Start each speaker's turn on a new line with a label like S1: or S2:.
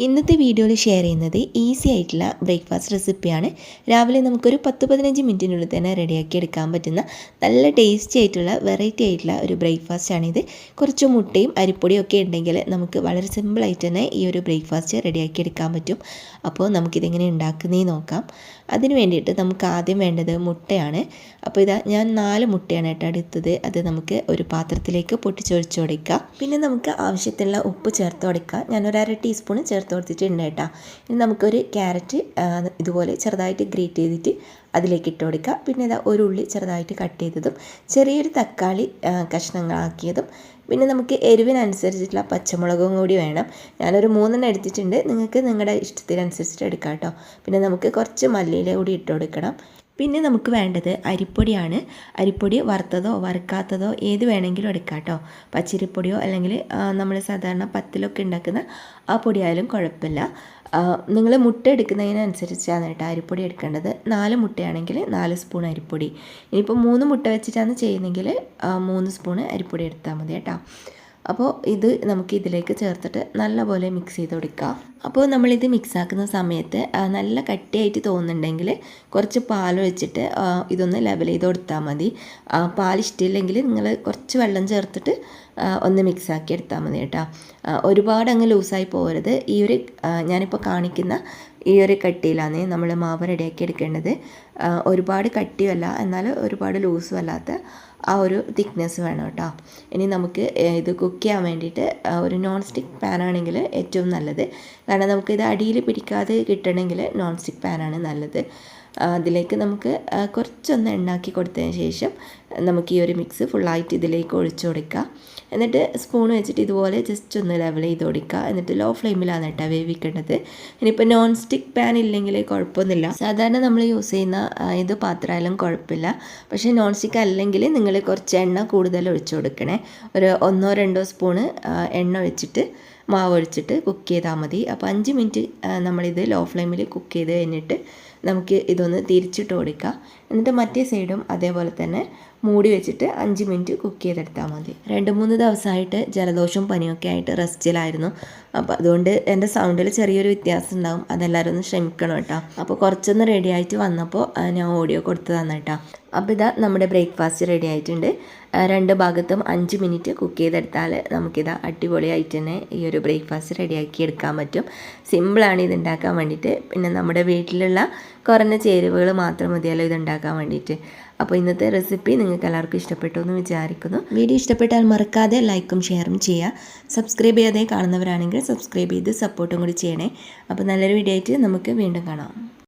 S1: ഇന്നത്തെ വീഡിയോയിൽ ഷെയർ ചെയ്യുന്നത് ഈസി ആയിട്ടുള്ള ബ്രേക്ക്ഫാസ്റ്റ് റെസിപ്പിയാണ് രാവിലെ നമുക്കൊരു പത്ത് പതിനഞ്ച് മിനിറ്റിനുള്ളിൽ തന്നെ റെഡിയാക്കി എടുക്കാൻ പറ്റുന്ന നല്ല ടേസ്റ്റി ആയിട്ടുള്ള വെറൈറ്റി ആയിട്ടുള്ള ഒരു ബ്രേക്ക്ഫാസ്റ്റാണിത് കുറച്ച് മുട്ടയും അരിപ്പൊടിയും ഒക്കെ ഉണ്ടെങ്കിൽ നമുക്ക് വളരെ സിമ്പിളായിട്ട് തന്നെ ഈ ഒരു ബ്രേക്ക്ഫാസ്റ്റ് റെഡിയാക്കി എടുക്കാൻ പറ്റും. അപ്പോൾ നമുക്കിതെങ്ങനെ ഉണ്ടാക്കുന്നേ നോക്കാം. അതിന് വേണ്ടിയിട്ട് നമുക്ക് ആദ്യം വേണ്ടത് മുട്ടയാണ്. അപ്പോൾ ഇതാ ഞാൻ നാല് മുട്ടയാണ് കേട്ടോ എടുത്തത്. അത് നമുക്ക് ഒരു പാത്രത്തിലേക്ക് പൊട്ടിച്ചൊഴിച്ചു കൊടുക്കാം പിന്നെ നമുക്ക് ആവശ്യത്തിനുള്ള ഉപ്പ് ചേർത്ത് കൊടുക്കാം ഞാനൊരു അര ടീസ്പൂൺ ചേർത്ത് കൊടുത്തിട്ടുണ്ട് കേട്ടോ ഇനി നമുക്കൊരു ക്യാരറ്റ് ഇതുപോലെ ചെറുതായിട്ട് ഗ്രേറ്റ് ചെയ്തിട്ട് അതിലേക്ക് ഇട്ട് കൊടുക്കുക പിന്നെ ഇതാ ഒരു ഉള്ളി ചെറുതായിട്ട് കട്ട് ചെയ്തതും ചെറിയൊരു തക്കാളി കഷ്ണങ്ങളാക്കിയതും പിന്നെ നമുക്ക് എരിവിനനുസരിച്ചിട്ടുള്ള പച്ചമുളകും കൂടി വേണം. ഞാനൊരു മൂന്നെണ്ണം എടുത്തിട്ടുണ്ട്. നിങ്ങൾക്ക് നിങ്ങളുടെ ഇഷ്ടത്തിനനുസരിച്ചിട്ട് എടുക്കാം കേട്ടോ പിന്നെ നമുക്ക് കുറച്ച് മല്ലിയില കൂടി ഇട്ട് കൊടുക്കണം. പിന്നെ നമുക്ക് വേണ്ടത് അരിപ്പൊടിയാണ്. അരിപ്പൊടി വറുത്തതോ വറുക്കാത്തതോ ഏത് വേണമെങ്കിലും എടുക്കാം കേട്ടോ പച്ചരിപ്പൊടിയോ അല്ലെങ്കിൽ നമ്മൾ സാധാരണ പത്തിലൊക്കെ ഉണ്ടാക്കുന്ന ആ പൊടിയായാലും കുഴപ്പമില്ല. നിങ്ങൾ മുട്ട എടുക്കുന്നതിനനുസരിച്ചാണ് കേട്ടോ അരിപ്പൊടി എടുക്കേണ്ടത്. നാല് മുട്ടയാണെങ്കിൽ നാല് സ്പൂൺ അരിപ്പൊടി. ഇനിയിപ്പോൾ മൂന്ന് മുട്ട വെച്ചിട്ടാണ് ചെയ്യുന്നതെങ്കിൽ മൂന്ന് സ്പൂൺ അരിപ്പൊടി എടുത്താൽ മതി കേട്ടോ അപ്പോൾ ഇത് നമുക്ക് ഇതിലേക്ക് ചേർത്തിട്ട് നല്ലപോലെ മിക്സ് ചെയ്ത് കൊടുക്കാം. അപ്പോൾ നമ്മളിത് മിക്സ് ആക്കുന്ന സമയത്ത് നല്ല കട്ടിയായിട്ട് തോന്നുന്നുണ്ടെങ്കിൽ കുറച്ച് പാലൊഴിച്ചിട്ട് ഇതൊന്ന് ലെവൽ ചെയ്ത് കൊടുത്താൽ മതി. പാൽ ഇഷ്ടമില്ലെങ്കിൽ നിങ്ങൾ കുറച്ച് വെള്ളം ചേർത്തിട്ട് ഒന്ന് മിക്സ് ആക്കി എടുത്താൽ മതി കേട്ടോ. ഒരുപാട് അങ്ങ് ലൂസായി പോകരുത് ഈ ഒരു ഞാനിപ്പോൾ കാണിക്കുന്ന ഈ ഒരു കട്ടിയിലാണ് നമ്മൾ മാവ് റെഡിയാക്കി എടുക്കേണ്ടത്. ഒരുപാട് കട്ടിയല്ല എന്നാൽ ഒരുപാട് ലൂസും അല്ലാത്ത ആ ഒരു തിക്നെസ് വേണം കേട്ടോ. ഇനി നമുക്ക് ഇത് കുക്ക് ചെയ്യാൻ വേണ്ടിയിട്ട് ഒരു നോൺ സ്റ്റിക്ക് പാനാണെങ്കിൽ ഏറ്റവും നല്ലത്. കാരണം നമുക്കിത് അടിയിൽ പിടിക്കാതെ കിട്ടണമെങ്കിൽ നോൺ സ്റ്റിക്ക് പാനാണ് നല്ലത്. അതിലേക്ക് നമുക്ക് കുറച്ചൊന്ന് എണ്ണാക്കി കൊടുത്തതിന് ശേഷം നമുക്ക് ഈ ഒരു മിക്സ് ഫുള്ളായിട്ട് ഇതിലേക്ക് ഒഴിച്ചു കൊടുക്കുക എന്നിട്ട് സ്പൂൺ വെച്ചിട്ട് ഇതുപോലെ ജസ്റ്റ് ഒന്ന് ലെവൽ ചെയ്ത് കൊടുക്കുക എന്നിട്ട് ലോ ഫ്ലെയിമിലാണ് കേട്ടോ വേവിക്കേണ്ടത്. ഇനിയിപ്പോൾ നോൺ സ്റ്റിക്ക് പാൻ ഇല്ലെങ്കിൽ കുഴപ്പമൊന്നുമില്ല. സാധാരണ നമ്മൾ യൂസ് ചെയ്യുന്ന ഇത് പാത്രമായാലും കുഴപ്പമില്ല. പക്ഷേ നോൺ സ്റ്റിക്ക് അല്ലെങ്കിൽ നിങ്ങൾ കുറച്ച് എണ്ണ കൂടുതൽ ഒഴിച്ചു കൊടുക്കണേ. ഒരു ഒന്നോ രണ്ടോ സ്പൂണ് എണ്ണ ഒഴിച്ചിട്ട് മാവ് ഒഴിച്ചിട്ട് കുക്ക് ചെയ്താൽ മതി. അപ്പോൾ അഞ്ച് മിനിറ്റ് നമ്മളിത് ലോ ഫ്ലെയിമിൽ കുക്ക് ചെയ്ത് കഴിഞ്ഞിട്ട് നമുക്ക് ഇതൊന്ന് തിരിച്ചിട്ട് കൊടുക്കുക എന്നിട്ട് മറ്റേ സൈഡും അതേപോലെ തന്നെ മൂടി വെച്ചിട്ട് അഞ്ച് മിനിറ്റ് കുക്ക് ചെയ്തെടുത്താൽ മതി. രണ്ട് മൂന്ന് ദിവസമായിട്ട് ജലദോഷവും പനിയൊക്കെ ആയിട്ട് റെസ്റ്റിലായിരുന്നു. അപ്പോൾ അതുകൊണ്ട് എന്റെ സൗണ്ടിൽ ചെറിയൊരു വ്യത്യാസം ഉണ്ടാകും അതെല്ലാവരും ഒന്ന് ശ്രമിക്കണം കേട്ടോ. അപ്പോൾ കുറച്ചൊന്ന് റെഡി ആയിട്ട് വന്നപ്പോൾ ഞാൻ ഓഡിയോ കൊടുത്തതാണ് കേട്ടോ. അപ്പോൾ ഇതാ നമ്മുടെ ബ്രേക്ക്ഫാസ്റ്റ് റെഡി ആയിട്ടുണ്ട്. രണ്ട് ഭാഗത്തും അഞ്ച് മിനിറ്റ് കുക്ക് ചെയ്തെടുത്താൽ നമുക്കിതാ അടിപൊളിയായിട്ട് തന്നെ ഈ ഒരു ബ്രേക്ക്ഫാസ്റ്റ് റെഡിയാക്കി എടുക്കാൻ പറ്റും. സിമ്പിളാണ് ഇത് ഉണ്ടാക്കാൻ വേണ്ടിയിട്ട്. പിന്നെ നമ്മുടെ വീട്ടിലുള്ള കുറഞ്ഞ ചേരുവകൾ മാത്രം മതിയല്ലോ ഇതുണ്ടാക്കാൻ വേണ്ടിയിട്ട്. അപ്പോൾ ഇന്നത്തെ റെസിപ്പി നിങ്ങൾക്ക് എല്ലാവർക്കും ഇഷ്ടപ്പെട്ടു എന്ന് വിചാരിക്കുന്നു. വീഡിയോ ഇഷ്ടപ്പെട്ടാൽ മറക്കാതെ ലൈക്കും ഷെയറും ചെയ്യുക. സബ്സ്ക്രൈബ് ചെയ്യാതെ കാണുന്നവരാണെങ്കിൽ സബ്സ്ക്രൈബ് ചെയ്ത് സപ്പോർട്ടും കൂടി ചെയ്യണേ. അപ്പോൾ നല്ലൊരു വീഡിയോ ആയിട്ട് നമുക്ക് വീണ്ടും കാണാം.